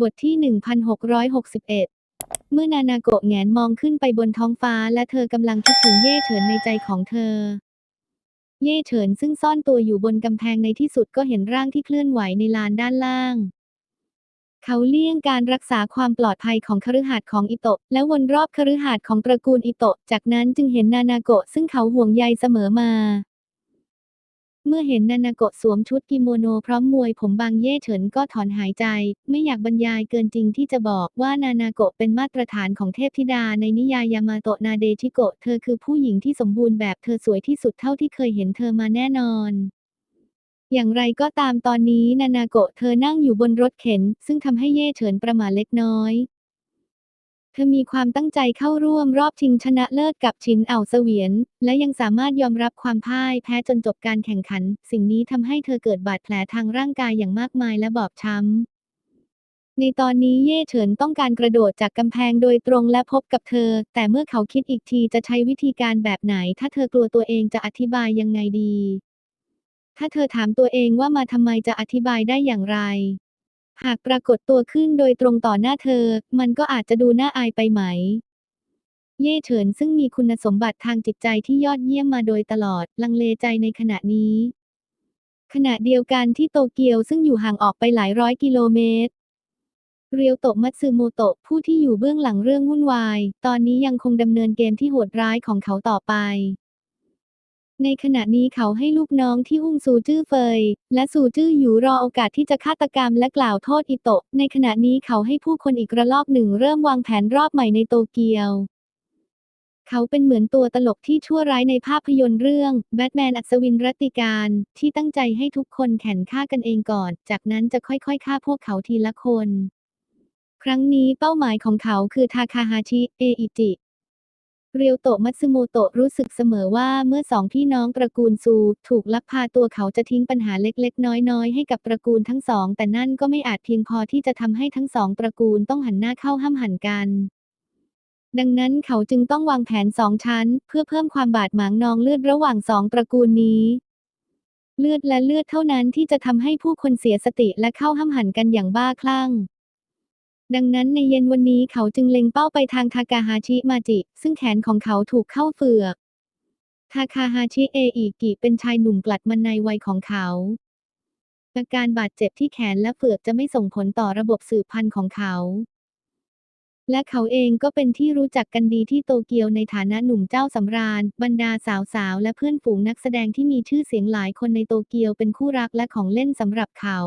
บทที่ 1661 เมื่อนานาโกะแหงนมองขึ้นไปบนท้องฟ้าและเธอกำลังคิดถึงเย่เฉินในใจของเธอ เย่เฉินซึ่งซ่อนตัวอยู่บนกำแพงในที่สุดก็เห็นร่างที่เคลื่อนไหวในลานด้านล่าง เขาเลี่ยงการรักษาความปลอดภัยของคฤหาสน์ของอิโตะ และวนรอบคฤหาสน์ของตระกูลอิโตะ จากนั้นจึงเห็นนานาโกะซึ่งเขาห่วงใยเสมอมา เมื่อเห็นนานาโกะสวมชุดกิโมโนพร้อมมวยผมบางเย่เฉินก็ถอนหายใจ ไม่อยากบรรยายเกินจริงที่จะบอกว่านานาโกะเป็นมาตรฐานของเทพธิดาในนิยายยามาโตะนาเดชิโกะเธอคือผู้หญิงที่สมบูรณ์แบบเธอสวยที่สุดเท่าที่เคยเห็นเธอมาแน่นอน อย่างไรก็ตามตอนนี้นานาโกะเธอนั่งอยู่บนรถเข็น ซึ่งทำให้เย่เฉินประหม่าเล็กน้อย เธอมีความตั้งใจเข้าร่วมรอบชิงชนะเลิศกับชินเอ่าเสวียน และยังสามารถยอมรับความพ่ายแพ้จนจบการแข่งขัน สิ่งนี้ทำให้เธอเกิดบาดแผลทางร่างกายอย่างมากมายและบอบช้ำในตอนนี้เย่เฉินต้องการกระโดดจากกำแพงโดยตรงและพบกับเธอ แต่เมื่อเขาคิดอีกทีจะใช้วิธีการแบบไหน ถ้าเธอกลัวตัวเองจะอธิบายยังไงดี ถ้าเธอถามตัวเองว่ามาทำไมจะอธิบายได้อย่างไร หากปรากฏตัวขึ้นโดยตรงต่อหน้าเธอ มันก็อาจจะดูน่าอายไปไหม เย่เฉินซึ่งมีคุณสมบัติทางจิตใจที่ยอดเยี่ยมมาโดยตลอด ลังเลใจในขณะนี้ ขณะเดียวกันที่โตเกียวซึ่งอยู่ห่างออกไปหลายร้อยกิโลเมตร เรียวโตมัตสึโมโตะผู้ที่อยู่เบื้องหลังเรื่องวุ่นวาย ตอนนี้ยังคงดำเนินเกมที่โหดร้ายของเขาต่อไป ในขณะนี้เขาให้ลูกน้องที่อุ้มซูจื้อเฟย และซูจื้ออยู่รอโอกาสที่จะฆาตกรรมและกล่าวโทษอิโตะ ในขณะนี้เขาให้ผู้คนอีกระลอกหนึ่งเริ่มวางแผนรอบใหม่ในโตเกียวเขาเป็นเหมือนตัวตลกที่ชั่วร้ายในภาพยนตร์เรื่องแบทแมนอัศวินรัตติการ ที่ตั้งใจให้ทุกคนแข่งฆ่ากันเองก่อน จากนั้นจะค่อยๆฆ่าพวกเขาทีละคน ครั้งนี้เป้าหมายของเขาคือทาคาฮาชิ เออิจิ เรียวโตะมัตสึโมโตะรู้สึกเสมอว่าเมื่อสองพี่น้องตระกูลซู ถูกลักพาตัวเขาจะทิ้งปัญหาเล็กๆ น้อยๆ ให้กับตระกูลทั้งสอง แต่นั่นก็ไม่อาจเพียงพอที่จะทำให้ทั้งสองตระกูลต้องหันหน้าเข้าห้ามหันกัน ดังนั้นเขาจึงต้องวางแผนสองชั้น เพื่อเพิ่มความบาดหมางนองเลือดระหว่างสองตระกูลนี้เลือดและเลือดเท่านั้นที่จะทำให้ผู้คนเสียสติและเข้าห้ามหันกันอย่างบ้าคลั่ง ดังนั้นในเย็นวันนี้เขาจึงเล็งเป้าไปทางทากาฮาชิมาจิ ซึ่งแขนของเขาถูกเข้าเฟือกทาคาฮาชิเออิกิเป็นชายหนุ่มกลัดมันในวัยของเขาอาการบาดเจ็บที่แขนและเฟือกจะไม่ส่งผลต่อระบบสืบพันธุ์ของเขา และเขาเองก็เป็นที่รู้จักกันดีที่โตเกียวในฐานะหนุ่มเจ้าสำราญ บรรดาสาวๆ และเพื่อนฝูงนักแสดงที่มีชื่อเสียงหลายคนในโตเกียวเป็นคู่รักและของเล่นสำหรับเขา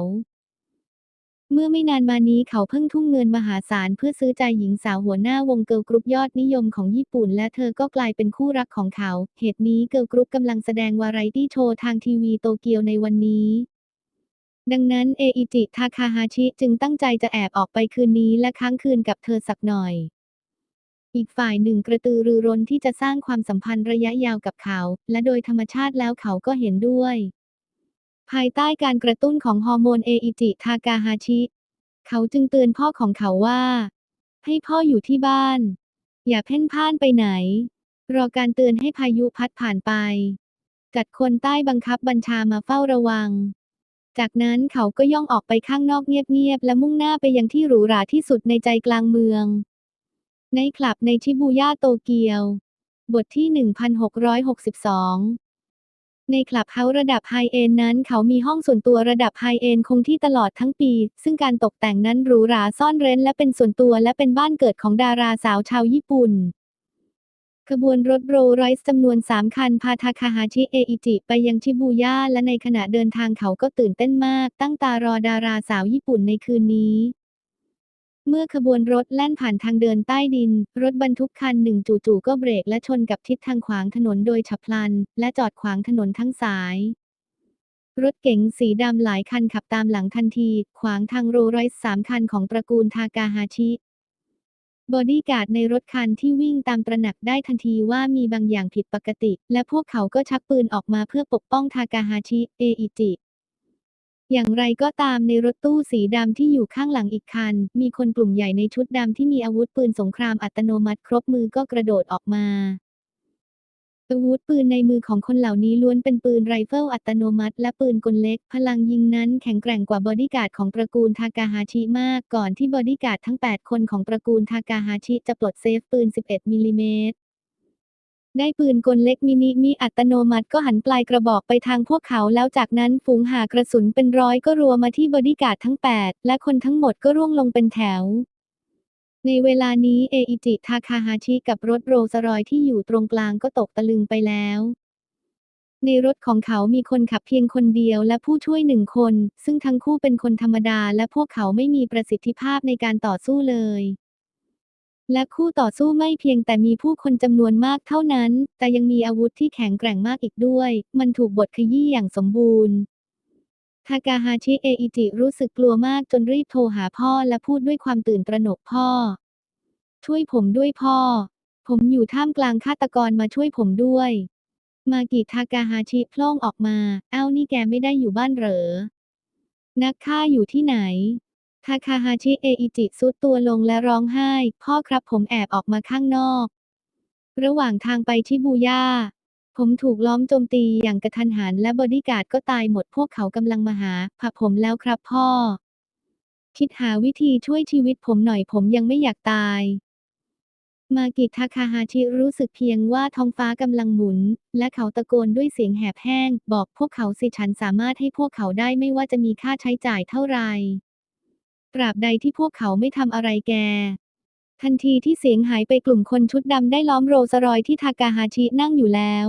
เมื่อไม่นานมานี้เขาเพิ่งทุ่มเงินมหาศาลเพื่อซื้อใจหญิงสาวหัวหน้าวงเกิร์ลกรุ๊ปยอดนิยมของญี่ปุ่น และเธอก็กลายเป็นคู่รักของเขา เหตุนี้เกิร์ลกรุ๊ปกำลังแสดงวาไรตี้โชว์ทางทีวีโตเกียวในวันนี้ดังนั้นเออิจิ ทาคาฮาชิ จึงตั้งใจจะแอบออกไปคืนนี้และค้างคืนกับเธอสักหน่อย อีกฝ่ายหนึ่งกระตือรือร้นที่จะสร้างความสัมพันธ์ระยะยาวกับเขา และโดยธรรมชาติแล้วเขาก็เห็นด้วย ภายใต้การกระตุ้นของฮอร์โมนเออิจิทากาฮาชิ เขาจึงเตือนพ่อของเขาว่า ให้พ่ออยู่ที่บ้าน อย่าเพ่นพ่านไปไหน รอการเตือนให้พายุพัดผ่านไป จัดคนใต้บังคับบัญชามาเฝ้าระวัง จากนั้นเขาก็ย่องออกไปข้างนอกเงียบๆและมุ่งหน้าไปยังที่หรูหราที่สุดในใจกลางเมือง ในคลับในชิบูย่าโตเกียว บทที่ 1662 ในคลับเฮาส์ระดับไฮเอนนั้นเขามีห้องส่วนตัวระดับไฮเอนคงที่ตลอดทั้งปี ซึ่งการตกแต่งนั้นหรูหราซ่อนเร้นและเป็นส่วนตัวและเป็นบ้านเกิดของดาราสาวชาวญี่ปุ่นขบวนรถโรลส์จำนวน 3 คัน พาทาคาฮาชิเออิจิ ไปยังชิบูย่าและในขณะเดินทางเขาก็ตื่นเต้นมาก ตั้งตารอดาราสาวญี่ปุ่นในคืนนี้ เมื่อขบวนรถแล่นผ่านทางเดินใต้ดิน รถบรรทุกคันหนึ่งจู่ๆก็เบรกและชนกับทิศทางขวางถนนโดยฉับพลัน และจอดขวางถนนทั้งสาย รถเก๋งสีดำหลายคันขับตามหลังทันที ขวางทางโรลส์รอยซ์สามคันของตระกูลทากาฮาชิบอดี้การ์ดในรถคันที่วิ่งตามตระหนักได้ทันทีว่ามีบางอย่างผิดปกติ และพวกเขาก็ชักปืนออกมาเพื่อปกป้องทากาฮาชิ เออิจิ อย่างไรก็ตามในรถตู้สีดำที่อยู่ข้างหลังอีกคัน มีคนกลุ่มใหญ่ในชุดดำที่มีอาวุธปืนสงครามอัตโนมัติครบมือก็กระโดดออกมา อาวุธปืนในมือของคนเหล่านี้ล้วนเป็นปืนไรเฟิลอัตโนมัติและปืนกลเล็ก พลังยิงนั้นแข็งแกร่งกว่าบอดี้การ์ดของตระกูลทากาฮาชิมากก่อนที่บอดี้การ์ดทั้ง 8 คนของตระกูลทากาฮาชิจะปลดเซฟปืน 11มิลลิเมตร ได้ปืนกลเล็กมินิมีอัตโนมัติก็หันปลายกระบอกไปทางพวกเขาแล้วจากนั้นฝูงหากระสุนเป็นร้อยก็รัวมาที่บอดี้การ์ดทั้ง 8 และคนทั้งหมดก็ร่วงลงเป็นแถว ในเวลานี้เออิจิทาคาฮาชิกับรถโรสรอยที่อยู่ตรงกลางก็ตกตะลึงไปแล้ว ในรถของเขามีคนขับเพียงคนเดียวและผู้ช่วยหนึ่งคน ซึ่งทั้งคู่เป็นคนธรรมดาและพวกเขาไม่มีประสิทธิภาพในการต่อสู้เลย และคู่ต่อสู้ไม่เพียงแต่มีผู้คนจำนวนมากเท่านั้น แต่ยังมีอาวุธที่แข็งแกร่งมากอีกด้วย มันถูกบดขยี้อย่างสมบูรณ์ ทากาฮาชิเออิจิรู้สึกกลัวมากจนรีบโทรหาพ่อและพูดด้วยความตื่นตระหนกพ่อ ช่วยผมด้วยพ่อ ผมอยู่ท่ามกลางฆาตกรมาช่วยผมด้วย มากิทากาฮาชิโพล่งออกมา เอ้านี่แกไม่ได้อยู่บ้านเหรอ นักฆ่าอยู่ที่ไหน ทาคาฮาชิเออิจิซุดตัวลงและร้องไห้ พ่อครับผมแอบออกมาข้างนอก ระหว่างทางไปชิบูย่า ผมถูกล้อมโจมตีอย่างกระทันหันและบอดี้การ์ดก็ตายหมดพวกเขากำลังมาหาพาผมแล้วครับพ่อ คิดหาวิธีช่วยชีวิตผมหน่อยผมยังไม่อยากตาย มากิทาคาฮาชิรู้สึกเพียงว่าท้องฟ้ากำลังหมุน และเขาตะโกนด้วยเสียงแหบแห้ง บอกพวกเขาสิฉันสามารถให้พวกเขาได้ไม่ว่าจะมีค่าใช้จ่ายเท่าไหร่ ตราบใดที่พวกเขาไม่ทำอะไรแก ทันทีที่เสียงหายไปกลุ่มคนชุดดำได้ล้อมโรสรอยที่ทากาฮาชินั่งอยู่แล้ว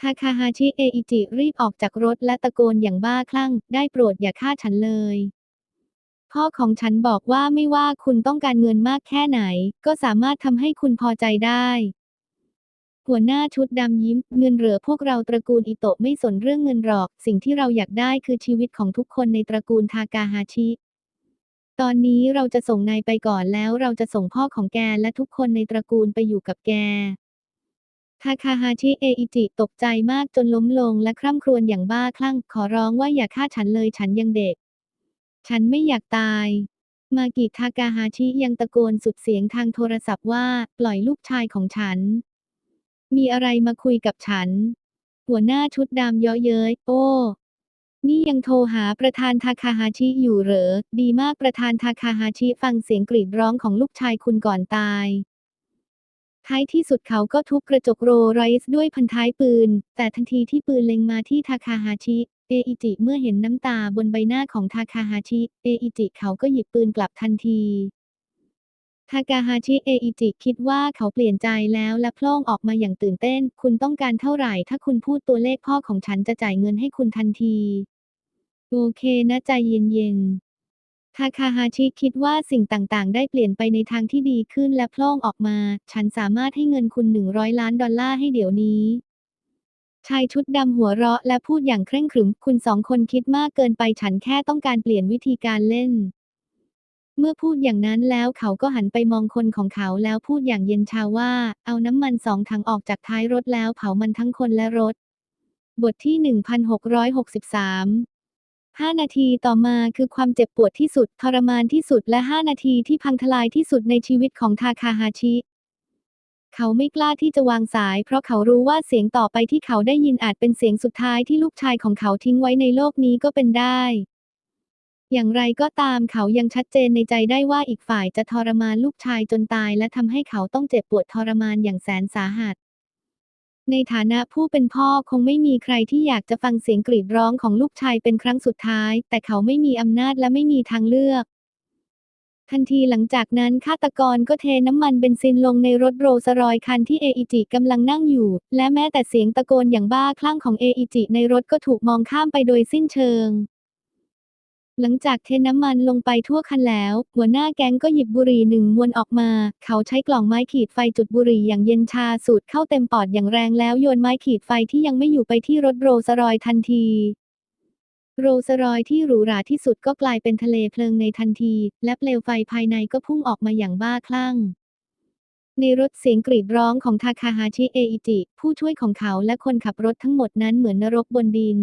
ทาคาฮาชิเออิจิรีบออกจากรถและตะโกนอย่างบ้าคลั่ง ได้โปรดอย่าฆ่าฉันเลย พ่อของฉันบอกว่าไม่ว่าคุณต้องการเงินมากแค่ไหน ก็สามารถทำให้คุณพอใจได้ หัวหน้าชุดดำยิ้ม เงินเหลือพวกเราตระกูลอิโตะไม่สนเรื่องเงินหรอก สิ่งที่เราอยากได้คือชีวิตของทุกคนในตระกูลทากาฮาชิ ตอนนี้เราจะส่งนายไปก่อนแล้วเราจะส่งพ่อของแกและทุกคนในตระกูลไปอยู่กับแก ทาคาฮาชิเออิจิตกใจมากจนล้มลงและคร่ำครวญอย่างบ้าคลั่ง ขอร้องว่าอย่าฆ่าฉันเลยฉันยังเด็ก ฉันไม่อยากตาย มากิทากาฮาชิยังตะโกนสุดเสียงทางโทรศัพท์ว่าปล่อยลูกชายของฉัน มีอะไรมาคุยกับฉัน หัวหน้าชุดดำเยาะเย้ยโอ้ นี่ยังโทรหาประธานทาคาฮาชิอยู่เหรอ ดีมากประธานทาคาฮาชิฟังเสียงกรีดร้องของลูกชายคุณก่อนตาย ท้ายที่สุดเขาก็ทุบกระจกโรไรส์ด้วยพันท้ายปืน แต่ทันทีที่ปืนเล็งมาที่ทาคาฮาชิเออิจิเมื่อเห็นน้ำตาบนใบหน้าของทาคาฮาชิ เออิจิเขาก็หยิบปืนกลับทันที ทากาฮาชิ เออิจิ คิดว่าเขาเปลี่ยนใจแล้วและพล่งออกมาอย่างตื่นเต้น คุณต้องการเท่าไหร่ ถ้าคุณพูดตัวเลขพ่อของฉันจะจ่ายเงินให้คุณทันที โอเคนะใจเย็นๆ ทาคาฮาชิคิดว่าสิ่งต่างๆ ได้เปลี่ยนไปในทางที่ดีขึ้นและพล่งออกมา ฉันสามารถให้เงินคุณ 100 ล้านดอลลาร์ให้เดี๋ยวนี้ชายชุดดำหัวเราะและพูดอย่างเคร่งขรึม คุณสองคนคิดมากเกินไปฉันแค่ต้องการเปลี่ยนวิธีการเล่น เมื่อพูดอย่างนั้นแล้วเขาก็หันไปมองคนของเขาแล้วพูดอย่างเย็นชาว่า เอาน้ำมันสองถังออกจากท้ายรถแล้วเผามันทั้งคนและรถ บทที่ 1663 5 นาทีต่อมาคือความเจ็บปวดที่สุดทรมานที่สุดและ 5 นาทีที่พังทลายที่สุดในชีวิตของทาคาฮาชิ เขาไม่กล้าที่จะวางสายเพราะเขารู้ว่าเสียงต่อไปที่เขาได้ยินอาจเป็นเสียงสุดท้ายที่ลูกชายของเขาทิ้งไว้ในโลกนี้ก็เป็นได้ อย่างไรก็ตามเขายังชัดเจนในใจได้ว่าอีกฝ่ายจะทรมานลูกชายจนตาย และทำให้เขาต้องเจ็บปวดทรมานอย่างแสนสาหัส ในฐานะผู้เป็นพ่อคงไม่มีใครที่อยากจะฟังเสียงกรีดร้องของลูกชายเป็นครั้งสุดท้าย แต่เขาไม่มีอำนาจและไม่มีทางเลือก ทันทีหลังจากนั้นฆาตกรก็เทน้ำมันเบนซินลงในรถโรลส์รอยคันที่เออิจิกำลังนั่งอยู่ และแม้แต่เสียงตะโกนอย่างบ้าคลั่งของเออิจิในรถก็ถูกมองข้ามไปโดยสิ้นเชิง หลังจากเทน้ำมันลงไปทั่วคันแล้ว หัวหน้าแก๊งก็หยิบบุหรี่หนึ่งมวนออกมา เขาใช้กล่องไม้ขีดไฟจุดบุหรี่อย่างเย็นชาสูดเข้าเต็มปอดอย่างแรงแล้วโยนไม้ขีดไฟที่ยังไม่อยู่ไปที่รถโรลส์รอยทันที โรลส์รอยที่หรูหราที่สุดก็กลายเป็นทะเลเพลิงในทันที และเปลวไฟภายในก็พุ่งออกมาอย่างบ้าคลั่งในรถเสียงกรีดร้องของทาคาฮาชิเออิจิ ผู้ช่วยของเขาและคนขับรถทั้งหมดนั้นเหมือนนรกบนดิน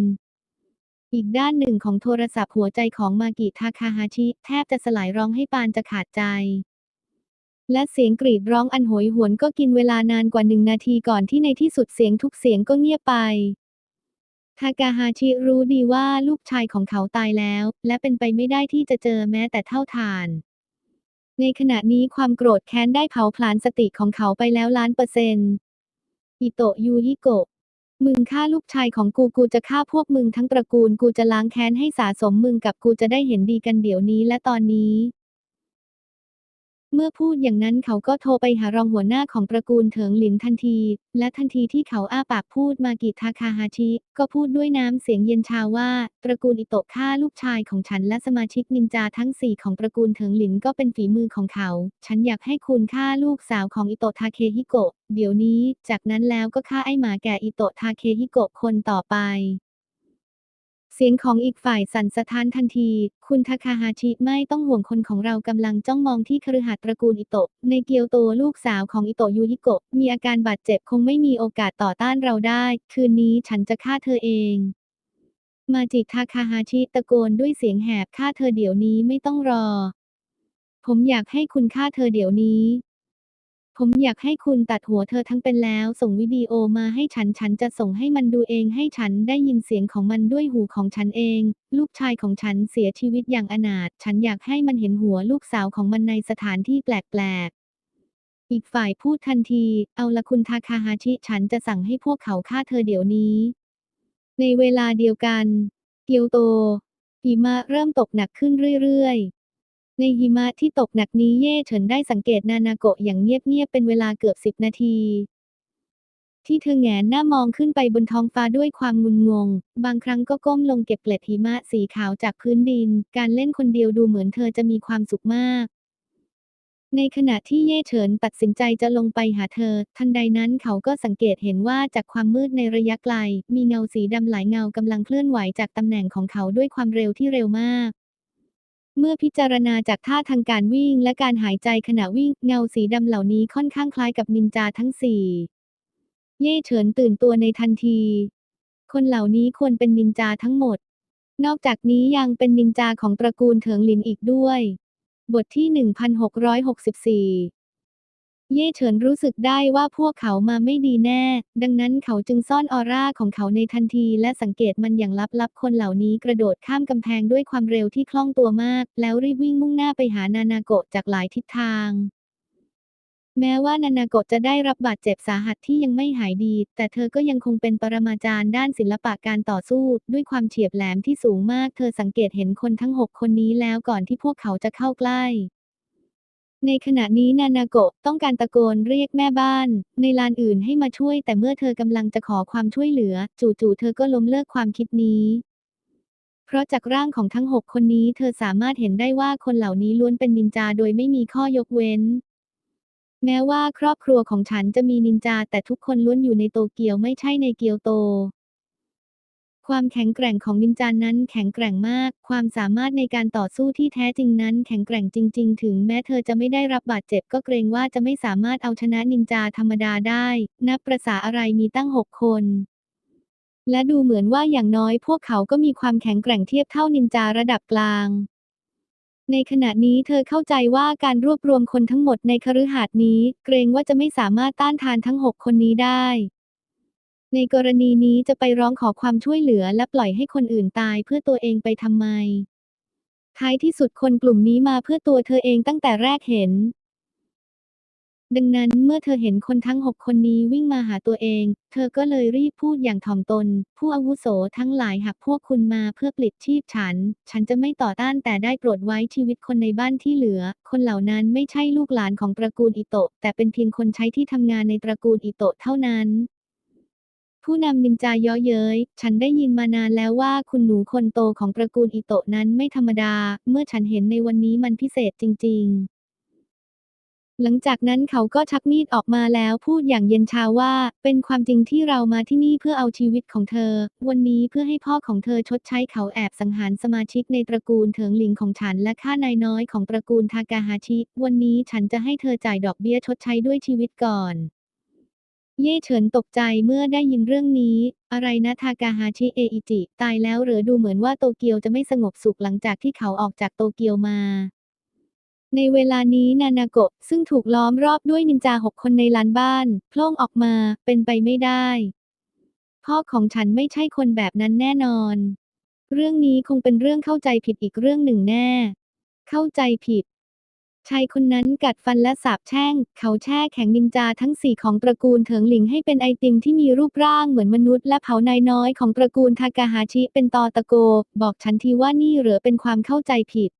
อีกด้านหนึ่งของโทรศัพท์หัวใจของมากิทาคาฮาชิ แทบจะสลายร้องให้ปานจะขาดใจ และเสียงกรีดร้องอันโหยหวนก็กินเวลานานกว่าหนึ่งนาทีก่อนที่ในที่สุดเสียงทุกเสียงก็เงียบไปทากาฮาชิรู้ดีว่าลูกชายของเขาตายแล้ว และเป็นไปไม่ได้ที่จะเจอแม้แต่เท่าฐาน ในขณะนี้ความโกรธแค้นได้เผาผลาญสติของเขาไปแล้วล้านเปอร์เซ็นต์อิโตะยูฮิโกะ มึงฆ่าลูกชายของกูกูจะฆ่าพวกมึงทั้งตระกูลกูจะล้างแค้นให้สาสมมึงกับกูจะได้เห็นดีกันเดี๋ยวนี้และตอนนี้ เมื่อพูดอย่างนั้นเขาก็โทรไปหารองหัวหน้าของตระกูลเถิงหลินทันที และทันทีที่เขาอ้าปากพูดมากิทาคาฮาชิ ก็พูดด้วยน้ำเสียงเย็นชาว่า ตระกูลอิโตะฆ่าลูกชายของฉันและสมาชิกนินจาทั้งสี่ของตระกูลเถิงหลินก็เป็นฝีมือของเขา ฉันอยากให้คุณฆ่าลูกสาวของอิโตะทาเคฮิโกะ เดี๋ยวนี้ จากนั้นแล้วก็ฆ่าไอหมาแก่อิโตะทาเคฮิโกะคนต่อไป เสียงของอีกฝ่ายสั่นสะท้านทันที คุณทาคาฮาชิไม่ต้องห่วงคนของเรากำลังจ้องมองที่คฤหาสน์ตระกูลอิโตะ ในเกียวโตลูกสาวของอิโตะยูฮิโกะ มีอาการบาดเจ็บคงไม่มีโอกาสต่อต้านเราได้ คืนนี้ฉันจะฆ่าเธอเอง มาจิทาคาฮาชิตะโกนด้วยเสียงแหบฆ่าเธอเดี๋ยวนี้ไม่ต้องรอ ผมอยากให้คุณฆ่าเธอเดี๋ยวนี้ ผมอยากให้คุณตัดหัวเธอทั้งเป็นแล้ว ส่งวิดีโอมาให้ฉัน ฉันจะส่งให้มันดูเองให้ฉันได้ยินเสียงของมันด้วยหูของฉันเอง ลูกชายของฉันเสียชีวิตอย่างอนาถ ฉันอยากให้มันเห็นหัวลูกสาวของมันในสถานที่แปลกๆ อีกฝ่ายพูดทันที เอาละคุณทาคาฮาชิ ฉันจะสั่งให้พวกเขาฆ่าเธอเดี๋ยวนี้ ในเวลาเดียวกัน เกียวโตหิมะเริ่มตกหนักขึ้นเรื่อยๆ ในหิมะที่ตกหนักนี้เย่เฉินได้สังเกตนานาโกะอย่างเงียบๆเป็นเวลาเกือบสิบนาที ที่เธอแงนหน้ามองขึ้นไปบนท้องฟ้าด้วยความงุนงง บางครั้งก็ก้มลงเก็บเกล็ดหิมะสีขาวจากพื้นดิน การเล่นคนเดียวดูเหมือนเธอจะมีความสุขมากในขณะที่เย่เฉินตัดสินใจจะลงไปหาเธอ ทันใดนั้นเขาก็สังเกตเห็นว่าจากความมืดในระยะไกล มีเงาสีดำหลายเงากำลังเคลื่อนไหวจากตำแหน่งของเขาด้วยความเร็วที่เร็วมาก เมื่อพิจารณาจากท่าทางการวิ่งและการหายใจขณะวิ่งเงาสีดำเหล่านี้ค่อนข้างคล้ายกับนินจาทั้งสี่เย่เฉินตื่นตัวในทันที คนเหล่านี้ควรเป็นนินจาทั้งหมด นอกจากนี้ยังเป็นนินจาของตระกูลเถิงหลินอีกด้วย บทที่ 1664 เย่เฉินรู้สึกได้ว่าพวกเขามาไม่ดีแน่ ดังนั้นเขาจึงซ่อนออร่าของเขาในทันที และสังเกตมันอย่างลับๆ คนเหล่านี้กระโดดข้ามกำแพงด้วยความเร็วที่คล่องตัวมาก แล้วรีบวิ่งมุ่งหน้าไปหานานาโกะจากหลายทิศทาง แม้ว่านานาโกะจะได้รับบาดเจ็บสาหัสที่ยังไม่หายดี แต่เธอก็ยังคงเป็นปรมาจารย์ด้านศิลปะการต่อสู้ ด้วยความเฉียบแหลมที่สูงมาก เธอสังเกตเห็นคนทั้งหกคนนี้แล้วก่อนที่พวกเขาจะเข้าใกล้ ในขณะนี้นานาโกะต้องการตะโกนเรียกแม่บ้าน ในลานอื่นให้มาช่วย แต่เมื่อเธอกำลังจะขอความช่วยเหลือ จู่ๆเธอก็ล้มเลิกความคิดนี้ เพราะจากร่างของทั้งหกคนนี้เธอสามารถเห็นได้ว่าคนเหล่านี้ล้วนเป็นนินจาโดยไม่มีข้อยกเว้น แม้ว่าครอบครัวของฉันจะมีนินจาแต่ทุกคนล้วนอยู่ในโตเกียวไม่ใช่ในเกียวโต ความแข็งแกร่งของนินจานั้นแข็งแกร่งมาก ความสามารถในการต่อสู้ที่แท้จริงนั้นแข็งแกร่งจริง ๆ ถึงแม้เธอจะไม่ได้รับบาดเจ็บก็เกรงว่าจะไม่สามารถเอาชนะนินจาธรรมดาได้ นับประษาอะไรมีตั้งหกคน และดูเหมือนว่าอย่างน้อยพวกเขาก็มีความแข็งแกร่งเทียบเท่านินจาระดับกลางในขณะนี้เธอเข้าใจว่าการรวบรวมคนทั้งหมดในคฤหาสน์นี้ เกรงว่าจะไม่สามารถต้านทานทั้งหกคนนี้ได้ ในกรณีนี้จะไปร้องขอความช่วยเหลือและปล่อยให้คนอื่นตายเพื่อตัวเองไปทำไม ท้ายที่สุดคนกลุ่มนี้มาเพื่อตัวเธอเองตั้งแต่แรกเห็น ดังนั้นเมื่อเธอเห็นคนทั้งหกคนนี้วิ่งมาหาตัวเอง เธอก็เลยรีบพูดอย่างถ่อมตน ผู้อาวุโสทั้งหลายหากพวกคุณมาเพื่อปลิดชีพฉัน ฉันจะไม่ต่อต้านแต่ได้โปรดไว้ชีวิตคนในบ้านที่เหลือ คนเหล่านั้นไม่ใช่ลูกหลานของตระกูลอิโตะแต่เป็นเพียงคนใช้ที่ทำงานในตระกูลอิโตะเท่านั้น ผู้นำนินจาเย้อเย้ย ฉันได้ยินมานานแล้วว่าคุณหนูคนโตของตระกูลอิโตะนั้นไม่ธรรมดา เมื่อฉันเห็นในวันนี้มันพิเศษจริง ๆหลังจากนั้นเขาก็ชักมีดออกมาแล้วพูดอย่างเย็นชาว่า เป็นความจริงที่เรามาที่นี่เพื่อเอาชีวิตของเธอ วันนี้เพื่อให้พ่อของเธอชดใช้เขาแอบสังหารสมาชิกในตระกูลเถิงหลิงของฉันและข้านายน้อยของตระกูลทากาฮาชิ วันนี้ฉันจะให้เธอจ่ายดอกเบี้ยชดใช้ด้วยชีวิตก่อน เย่เฉินตกใจเมื่อได้ยินเรื่องนี้ อะไรนะทากาฮาชิเออิจิ ตายแล้วหรือดูเหมือนว่าโตเกียวจะไม่สงบสุขหลังจากที่เขาออกจากโตเกียวมา ในเวลานี้นานาโกะซึ่งถูกล้อมรอบด้วยนินจาหกคนในลานบ้านโผล่งออกมาเป็นไปไม่ได้ พ่อของฉันไม่ใช่คนแบบนั้นแน่นอน เรื่องนี้คงเป็นเรื่องเข้าใจผิดอีกเรื่องหนึ่งแน่ เข้าใจผิด ชายคนนั้นกัดฟันและสาบแช่ง เขาแช่แข็งนินจาทั้งสี่ของตระกูลเถิงหลิงให้เป็นไอติมที่มีรูปร่างเหมือนมนุษย์และเผานายน้อยของตระกูลทากาฮาชิเป็นตอตะโก บอกฉันทีว่านี่เหรือเป็นความเข้าใจผิด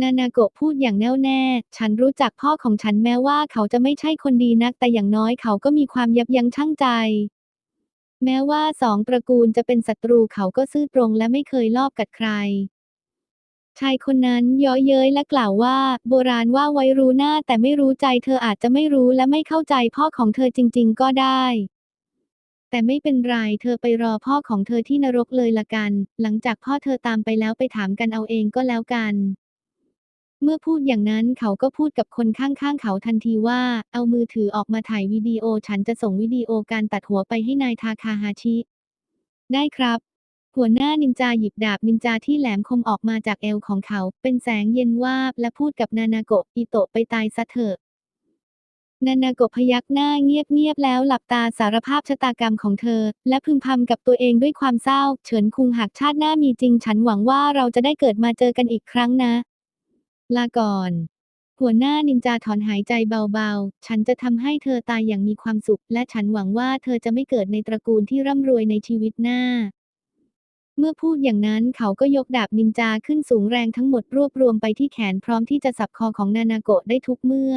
นานาโกะพูดอย่างแน่วแน่ ฉันรู้จักพ่อของฉันแม้ว่าเขาจะไม่ใช่คนดีนัก แต่อย่างน้อยเขาก็มีความยับยั้งชั่งใจ แม้ว่าสองตระกูลจะเป็นศัตรูเขาก็ซื่อตรงและไม่เคยลอบกัดใคร ชายคนนั้นย้อยเย้ยและกล่าวว่า โบราณว่าไว้รู้หน้าแต่ไม่รู้ใจเธออาจจะไม่รู้และไม่เข้าใจพ่อของเธอจริง ๆ ก็ได้ แต่ไม่เป็นไรเธอไปรอพ่อของเธอที่นรกเลยละกัน หลังจากพ่อเธอตามไปแล้วไปถามกันเอาเองก็แล้วกันเมื่อพูดอย่างนั้นเขาก็พูดกับคนข้างๆเขาทันทีว่า เอามือถือออกมาถ่ายวิดีโอฉันจะส่งวิดีโอการตัดหัวไปให้นายทาคาฮาชิ ได้ครับ หัวหน้านินจาหยิบดาบนินจาที่แหลมคมออกมาจากเอวของเขา เป็นแสงเย็นวาบและพูดกับนานาโกะอิโตะไปตายซะเถอะ นานาโกะพยักหน้าเงียบๆแล้วหลับตาสารภาพชะตากรรมของเธอ และพึมพำกับตัวเองด้วยความเศร้า เฉินคุงหากชาติหน้ามีจริง ฉันหวังว่าเราจะได้เกิดมาเจอกันอีกครั้งนะ ลาก่อน หัวหน้านินจาถอนหายใจเบาๆ ฉันจะทำให้เธอตายอย่างมีความสุข และฉันหวังว่าเธอจะไม่เกิดในตระกูลที่ร่ำรวยในชีวิตหน้า เมื่อพูดอย่างนั้นเขาก็ยกดาบนินจาขึ้นสูงแรงทั้งหมดรวบรวมไปที่แขนพร้อมที่จะสับคอของนานาโกะได้ทุกเมื่อ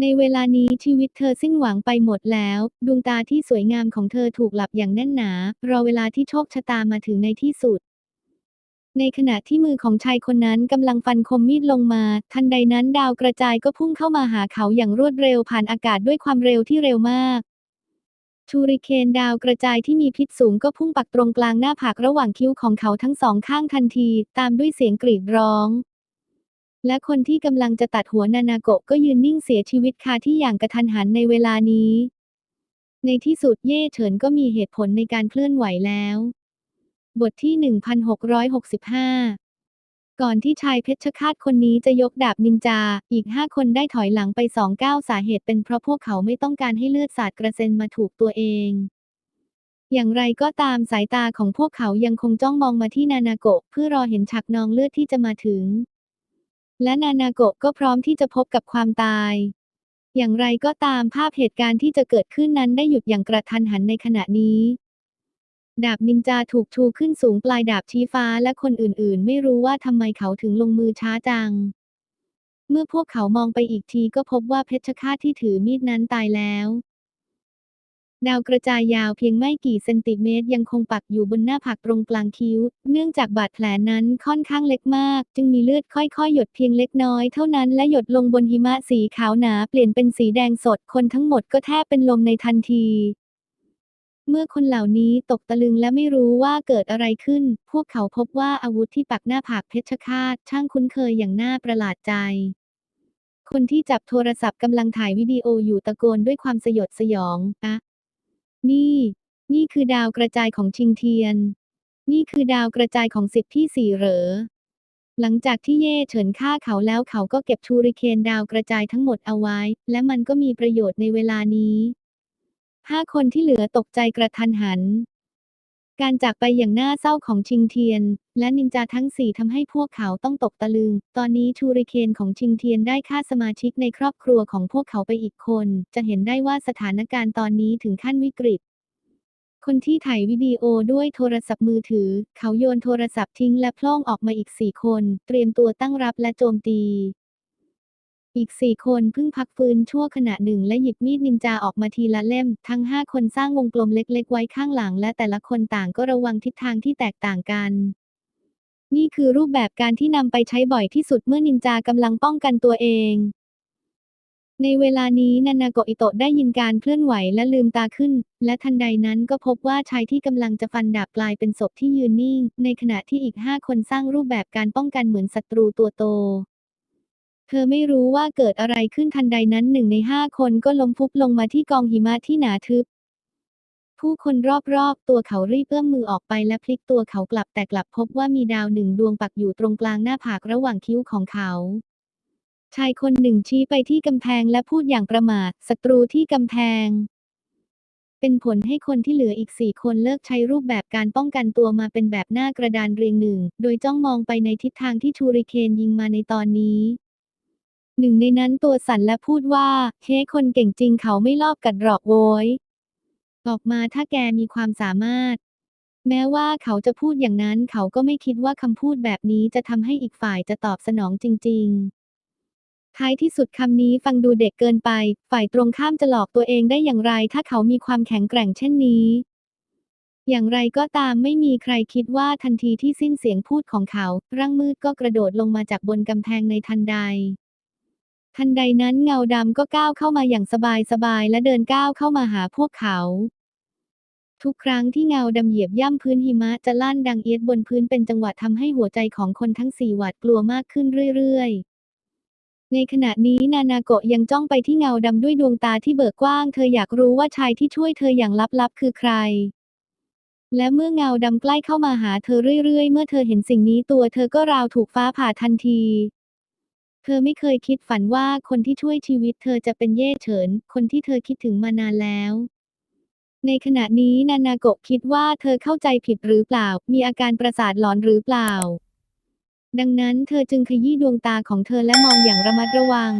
ในเวลานี้ชีวิตเธอสิ้นหวังไปหมดแล้ว ดวงตาที่สวยงามของเธอถูกหลับอย่างแน่นหนา รอเวลาที่โชคชะตามาถึงในที่สุด ในขณะที่มือของชายคนนั้นกำลังฟันคมมีดลงมา ทันใดนั้นดาวกระจายก็พุ่งเข้ามาหาเขาอย่างรวดเร็วผ่านอากาศด้วยความเร็วที่เร็วมาก ชูริเคนดาวกระจายที่มีพิษสูงก็พุ่งปักตรงกลางหน้าผากระหว่างคิ้วของเขาทั้งสองข้างทันที ตามด้วยเสียงกรีดร้อง และคนที่กำลังจะตัดหัวนานาโกะก็ยืนนิ่งเสียชีวิตคาที่อย่างกระทันหันในเวลานี้ ในที่สุดเย่เฉินก็มีเหตุผลในการเคลื่อนไหวแล้ว บทที่ 1665 ก่อนที่ชายเพชฌฆาตคนนี้จะยกดาบนินจา อีกห้าคนได้ถอยหลังไปสองก้าวสาเหตุเป็นเพราะพวกเขาไม่ต้องการให้เลือดสาดกระเซ็นมาถูกตัวเองอย่างไรก็ตามสายตาของพวกเขายังคงจ้องมองมาที่นานาโกะเพื่อรอเห็นฉากนองเลือดที่จะมาถึง และนานาโกะก็พร้อมที่จะพบกับความตาย อย่างไรก็ตามภาพเหตุการณ์ที่จะเกิดขึ้นนั้นได้หยุดอย่างกระทันหันในขณะนี้ ดาบนินจาถูกชูขึ้นสูงปลายดาบชี้ฟ้าและคนอื่นๆ ไม่รู้ว่าทำไมเขาถึงลงมือช้าจัง เมื่อพวกเขามองไปอีกทีก็พบว่าเพชฌฆาตที่ถือมีดนั้นตายแล้ว ดาวกระจายยาวเพียงไม่กี่เซนติเมตรยังคงปักอยู่บนหน้าผากตรงกลางคิ้ว เนื่องจากบาดแผลนั้นค่อนข้างเล็กมาก จึงมีเลือดค่อยๆ หยดเพียงเล็กน้อยเท่านั้นและหยดลงบนหิมะสีขาวหนาเปลี่ยนเป็นสีแดงสดคนทั้งหมดก็แทบเป็นลมในทันที เมื่อคนเหล่านี้ตกตะลึงและไม่รู้ว่าเกิดอะไรขึ้น พวกเขาพบว่าอาวุธที่ปักหน้าผากเพชฌฆาตช่างคุ้นเคยอย่างน่าประหลาดใจ คนที่จับโทรศัพท์กำลังถ่ายวิดีโออยู่ตะโกนด้วยความสยดสยองอะนี่ นี่คือดาวกระจายของชิงเทียน นี่คือดาวกระจายของสิทธิที่สี่เหรอ หลังจากที่เย่เฉินฆ่าเขาแล้วเขาก็เก็บชูริเคนดาวกระจายทั้งหมดเอาไว้ และมันก็มีประโยชน์ในเวลานี้ ห้าคนที่เหลือตกใจกระทันหัน การจากไปอย่างน่าเศร้าของชิงเทียน และนินจาทั้งสี่ทำให้พวกเขาต้องตกตะลึง ตอนนี้ชูริเคนของชิงเทียนได้ฆ่าสมาชิกในครอบครัวของพวกเขาไปอีกคน จะเห็นได้ว่าสถานการณ์ตอนนี้ถึงขั้นวิกฤตคนที่ถ่ายวิดีโอด้วยโทรศัพท์มือถือ เขาโยนโทรศัพท์ทิ้งและพล่องออกมาอีกสี่คน เตรียมตัวตั้งรับและโจมตี อีกสี่คนเพิ่งพักฟื้นชั่วขณะหนึ่งและหยิบมีดนินจาออกมาทีละเล่ม ทั้งห้าคนสร้างวงกลมเล็กๆไว้ข้างหลัง และแต่ละคนต่างก็ระวังทิศทางที่แตกต่างกัน นี่คือรูปแบบการที่นำไปใช้บ่อยที่สุดเมื่อนินจากำลังป้องกันตัวเอง ในเวลานี้นานาโกอิโตะได้ยินการเคลื่อนไหวและลืมตาขึ้น และทันใดนั้นก็พบว่าชายที่กำลังจะฟันดาบกลายเป็นศพที่ยืนนิ่ง ในขณะที่อีกห้าคนสร้างรูปแบบการป้องกันเหมือนศัตรูตัวโต เธอไม่รู้ว่าเกิดอะไรขึ้นทันใดนั้นหนึ่งในห้าคนก็ล้มฟุบลงมาที่กองหิมะที่หนาทึบ ผู้คนรอบๆ ตัวเขารีบเอื้อมมือออกไปและพลิกตัวเขากลับแต่กลับพบว่ามีดาวหนึ่งดวงปักอยู่ตรงกลางหน้าผากระหว่างคิ้วของเขา ชายคนหนึ่งชี้ไปที่กำแพงและพูดอย่างประมาทศัตรูที่กำแพง เป็นผลให้คนที่เหลืออีกสี่คนเลิกใช้รูปแบบการป้องกันตัวมาเป็นแบบหน้ากระดานเรียงหนึ่ง โดยจ้องมองไปในทิศทางที่ชูริเคนยิงมาในตอนนี้ หนึ่งในนั้นตัวสั่นและพูดว่า เฮ้คนเก่งจริงเขาไม่ลอบกัดหรอกโว้ย ออกมาถ้าแกมีความสามารถ แม้ว่าเขาจะพูดอย่างนั้นเขาก็ไม่คิดว่าคำพูดแบบนี้จะทำให้อีกฝ่ายจะตอบสนองจริง ๆ ท้ายที่สุดคำนี้ฟังดูเด็กเกินไป ฝ่ายตรงข้ามจะหลอกตัวเองได้อย่างไร ถ้าเขามีความแข็งแกร่งเช่นนี้อย่างไรก็ตามไม่มีใครคิดว่าทันทีที่สิ้นเสียงพูดของเขา ร่างมืดก็กระโดดลงมาจากบนกำแพงในทันใด ทันใดนั้นเงาดำก็ก้าวเข้ามาอย่างสบายๆและเดินก้าวเข้ามาหาพวกเขา ทุกครั้งที่เงาดำเหยียบย่ำพื้นหิมะจะลั่นดังเอียดบนพื้นเป็นจังหวะทำให้หัวใจของคนทั้งสี่หวาดกลัวมากขึ้นเรื่อยๆ ในขณะนี้นานาโกะยังจ้องไปที่เงาดำด้วยดวงตาที่เบิกกว้าง เธออยากรู้ว่าชายที่ช่วยเธออย่างลับๆ คือใคร และเมื่อเงาดำใกล้เข้ามาหาเธอเรื่อยๆ เมื่อเธอเห็นสิ่งนี้ตัวเธอก็ราวถูกฟ้าผ่าทันที เธอไม่เคยคิดฝันว่าคนที่ช่วยชีวิตเธอจะเป็นเย่เฉิน คนที่เธอคิดถึงมานานแล้ว ในขณะนี้นานาโกะคิดว่าเธอเข้าใจผิดหรือเปล่า มีอาการประสาทหลอนหรือเปล่า ดังนั้นเธอจึงขยี้ดวงตาของเธอและมองอย่างระมัดระวัง